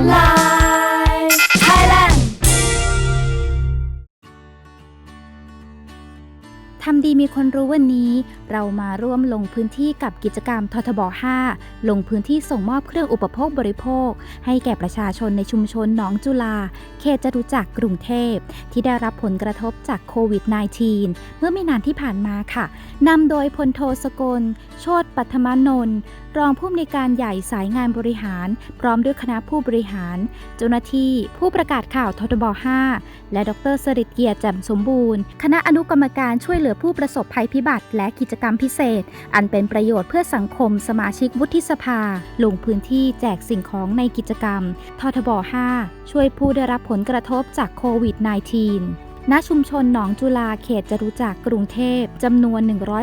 อนไลน์ไทยแลนด์ทำดีมีคนรู้วันนี้ เรามาร่วมลงพื้นที่กับกิจกรรมททบ 5 ลงพื้นที่ส่งมอบเครื่องอุปโภคบริโภค ให้แก่ประชาชนในชุมชนหนองจุฬาเขตจตุจักรกรุงเทพ ที่ได้รับผลกระทบจากโควิด -19 เมื่อไม่นานที่ผ่านมาค่ะ นำโดยพลโทสกล โชตปัทมนนท์รองผู้อำนวยการใหญ่สายงานบริหาร พร้อมด้วยคณะผู้บริหาร เจ้าหน้าที่ผู้ประกาศข่าวททบ 5 และดรสริตเกียรติแจ่มสมบูรณ์ คณะอนุกรรมการช่วยเหลือผู้ประสบภัยพิบัติและกิจกรรมพิเศษ อันเป็นประโยชน์เพื่อสังคมสมาชิกวุฒิสภา ลงพื้นที่แจกสิ่งของในกิจกรรม ททบ 5 ช่วยผู้ได้รับผลกระทบจากโควิด -19 ณชุมชนหนองจุฬาเขตจรุจักรกรุงเทพจำนวน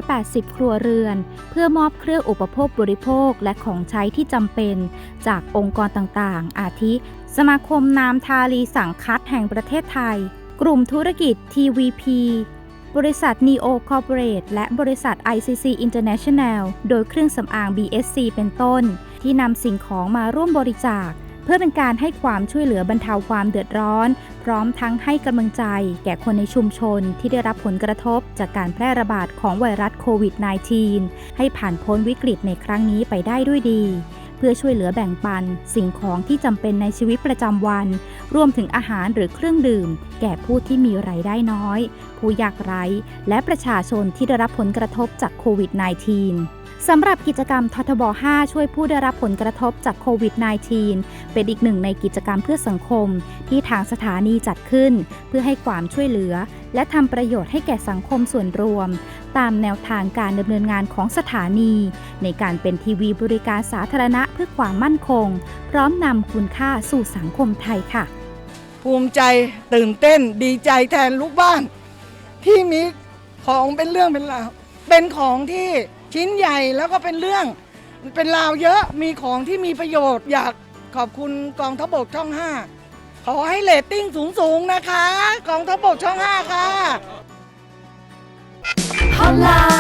180 ครัวเรือน เพื่อมอบเครื่องอุปโภคบริโภคและของใช้ที่จำเป็น จากองค์กรต่างๆ อาทิ สมาคมน้ำทาลีสังคัดแห่งประเทศไทย กลุ่มธุรกิจ TVP บริษัท Neo Corporate และบริษัท ICC International โดยเครื่องสำอาง BSC เป็นต้น ที่นำสิ่งของมาร่วมบริจาค เพื่อเป็นการให้ความช่วยเหลือบรรเทาความเดือดร้อน พร้อมทั้งให้กำลังใจ แก่คนในชุมชนที่ได้รับผลกระทบ จากการแพร่ระบาดของไวรัสโควิด -19 ให้ผ่านพ้นวิกฤตในครั้งนี้ไปได้ด้วยดี เพื่อช่วยเหลือแบ่งปัน สิ่งของที่จำเป็นในชีวิตประจำวัน รวมถึงอาหารหรือเครื่องดื่ม แก่ผู้ที่มีรายได้น้อย ผู้ยากไร้ และประชาชนที่ได้รับผลกระทบจากโควิด -19 สำหรับกิจกรรมททบ 5 ช่วยผู้ได้รับผลกระทบจากโควิด -19 เป็นอีกหนึ่งในกิจกรรมเพื่อสังคม ที่ทางสถานีจัดขึ้น เพื่อให้ความช่วยเหลือ และทำประโยชน์ให้แก่สังคมส่วนรวม ตามแนวทางการดำเนินงานของสถานี ในการเป็นทีวีบริการสาธารณะเพื่อความมั่นคง พร้อมนำคุณค่าสู่สังคมไทยค่ะ ภูมิใจตื่นเต้นดีใจแทนลูกบ้าน ที่มีของเป็นเรื่องเป็นราว เป็นของที่ชิ้นใหญ่แล้วก็เป็นเรื่อง เป็นราวเยอะมีของที่มีประโยชน์ อยากขอบคุณกองทัพบกช่อง 5 ขอให้เลตติ้งสูง ๆ นะคะ กองทัพบกช่อง 5 ค่ะ Hotline